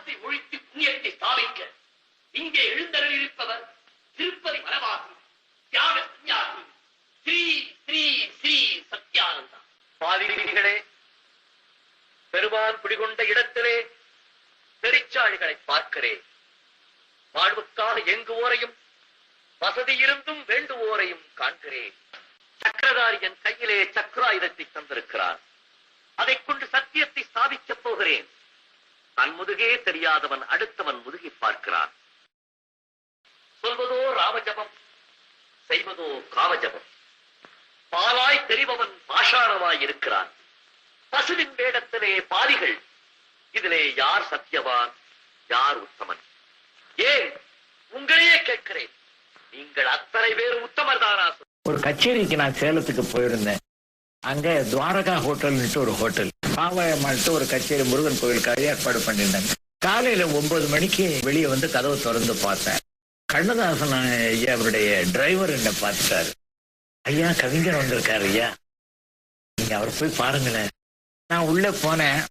பாவத்தை ஒழித்து புண்ணியத்தை சாதிக்க இங்கே எழுந்தருளிருப்பவர் திருப்பதி வனவாசி தியாக சந்நியாசி. ஸ்ரீ ஸ்ரீ ஸ்ரீ சத்யானந்தா. பாதிரிகளே பெருமான் குடிகொண்ட இடத்திலே பெரிச்சாழிகளை பார்க்கிறேன். வாழ்வுக்காக எங்குவோரையும் வசதி இருந்தும் வேண்டுவோரையும் காண்கிறேன். சக்கரதாரி என் கையிலே சக்கராயுதத்தை தந்திருக்கிறார். அதைக் கொண்டு சத்திய தன் முதுகே தெரியாதவன் அடுத்தவன் முதுகி பார்க்கிறான். சொல்வதோ ராமஜபம் செய்வதோ காமஜபம். பாலாய் தெரிபவன் பாஷாணமாய் இருக்கிறான். பசுவின் வேடத்திலே பாதிகள் இதிலே யார் சத்தியவான் யார் உத்தமன்? ஏன்? உங்களையே கேட்கிறேன். நீங்கள் அத்தனை பேர் உத்தமர் தானா ஒரு கச்சேரிக்கு நான் சேலத்துக்கு போயிருந்தேன். அங்க துவாரகா ஹோட்டல் ஒரு ஹோட்டல். பாவாயம்மாள்ட்டு ஒரு கச்சேரி முருகன் கோயிலுக்காக ஏற்பாடு பண்ணியிருந்தாங்க காலையில ஒன்பது மணிக்கு வெளியே வந்து கதவை திறந்து பார்த்தேன். கண்ணதாசன் ஐயா அவருடைய டிரைவர் என்ன பார்த்துட்டாரு. ஐயா கவிஞர் வந்திருக்காரு ஐயா. நீங்க அவர் போய் பாருங்களேன். நான் உள்ள போனேன்.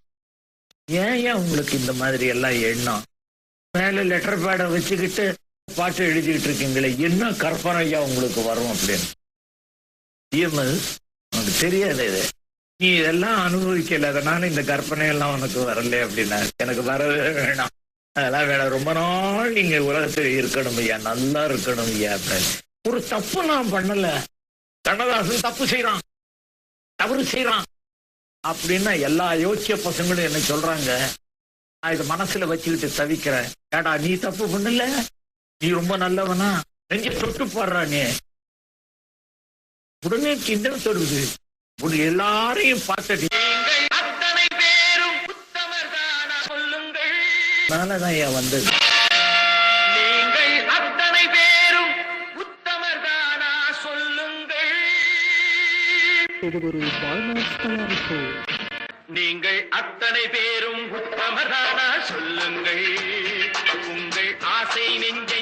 ஏன் ஏன் உங்களுக்கு இந்த மாதிரி எல்லாம் எண்ணம்? மேல லெட்டர் பேடை வச்சுக்கிட்டு பாட்டு எழுதிக்கிட்டு இருக்கீங்களே என்ன கற்பனை ஐயா உங்களுக்கு வரும் அப்படின்னு? இஎம்எல் உனக்கு தெரியாது இது. நீ இதெல்லாம் அனுபவிக்கல அதனால இந்த கற்பனை எல்லாம் உனக்கு வரல அப்படின்னா எனக்கு வரவே வேணாம். அதெல்லாம் வேணாம். ரொம்ப நாள் நீங்க உலகத்தில் இருக்கணும் ஐயா நல்லா இருக்கணும் ஐயா அப்படின்னு. ஒரு தப்பு நான் பண்ணல. கண்ணதாசன் தப்பு செய்யறான் தவறு செய்யறான் அப்படின்னா எல்லா யோசிய பசங்களும் என்ன சொல்றாங்க? நான் இதை மனசுல வச்சுக்கிட்டு தவிக்கிறேன். ஏடா நீ தப்பு பண்ணல? நீ ரொம்ப நல்லவனா? நெஞ்ச தொட்டு பாடுறா நீ உடனே கிண்டல் தொடுது. உன் எல்லாரையும் பார்த்துட்டு அத்தனை பேரும் உத்தமர் தானா சொல்லுங்கள். தான் ஏன் வந்தது? நீங்கள் அத்தனை பேரும் உத்தமர் தானா சொல்லுங்கள். இது ஒரு தயாரிப்பு. நீங்கள் அத்தனை பேரும் உத்தமரானா சொல்லுங்கள். உங்கள் ஆசை நெஞ்சை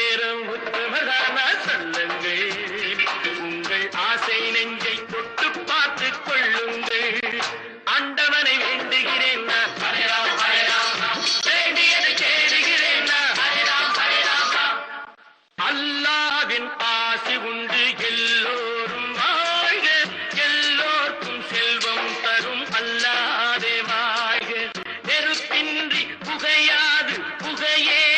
நேரம் உத்தமதானா சொல்லுங்கள். உங்கள் ஆசை நெஞ்சை தொட்டு பார்த்து கொள்ளுங்கள். ஆண்டவனை வேண்டுகிறேன் வேண்டியதை தேடுகிறேன் அல்லாவின் உண்டு. எல்லோரும் வாழ்க. செல்வம் தரும் அல்லாதே வாழ்க. நெருப்பின்றி புகையாது புகையே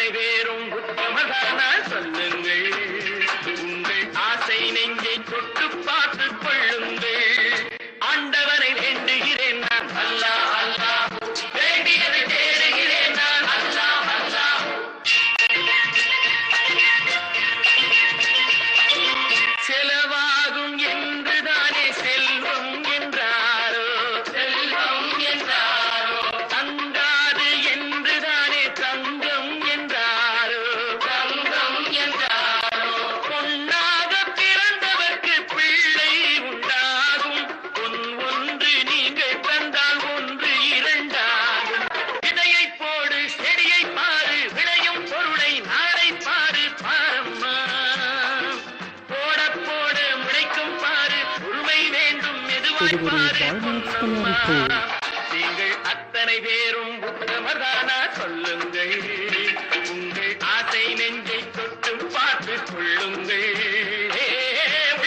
அத்தனை இது ஒரு பொன்னம்மா. தயாரிப்பு நீங்கள் அத்தனை பேரும் உத்தமதானா சொல்லுங்கள். உங்கள் ஆசை நெஞ்சை தொட்டு பார்த்து கொள்ளுங்கள்.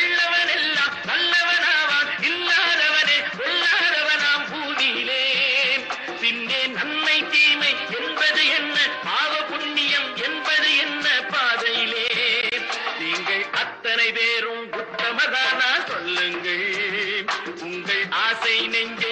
உள்ளவனெல்லாம் நல்லவனாவான் இல்லாதவனே கொல்லாதவனாம் பூமியிலே. பின்னே நன்மை தீமை என்பது என்ன? பாவ புண்ணியம் என்பது என்ன பாதையிலே? நீங்கள் அத்தனை பேரும் ஆசை நெஞ்சு